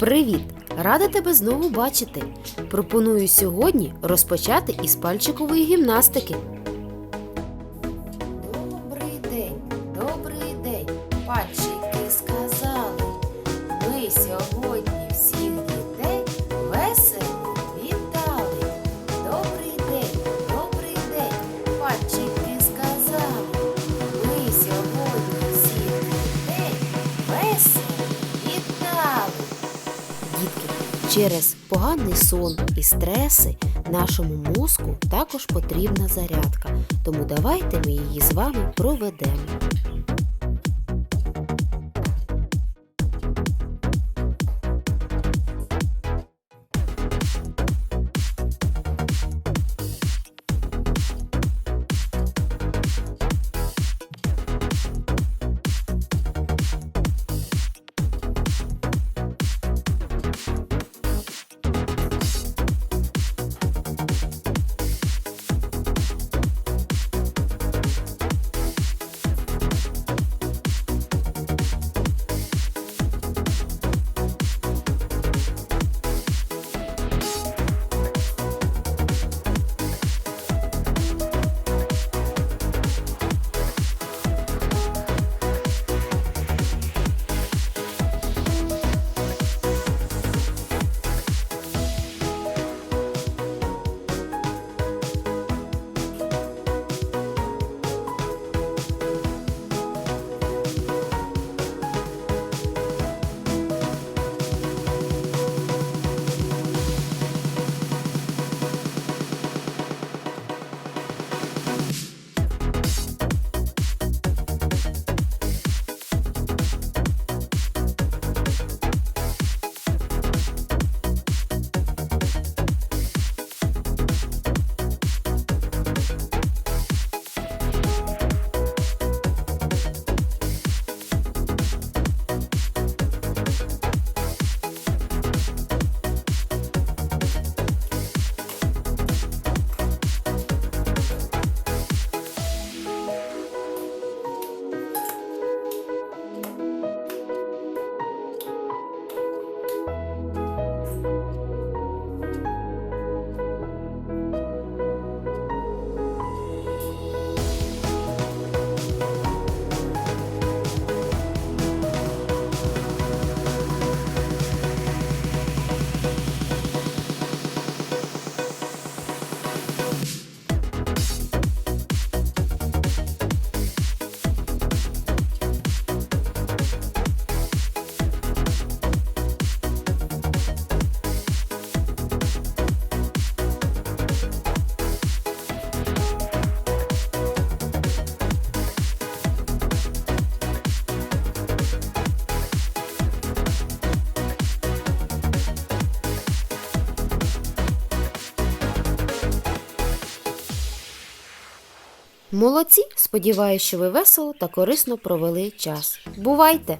Привіт! Рада тебе знову бачити. Пропоную сьогодні розпочати із пальчикової гімнастики. Добрий день, добрий день, пальчики сказали. Ми сьогодні через поганий сон і стреси нашому мозку також потрібна зарядка. Тому давайте ми її з вами проведемо. Молодці! Сподіваюсь, що ви весело та корисно провели час. Бувайте!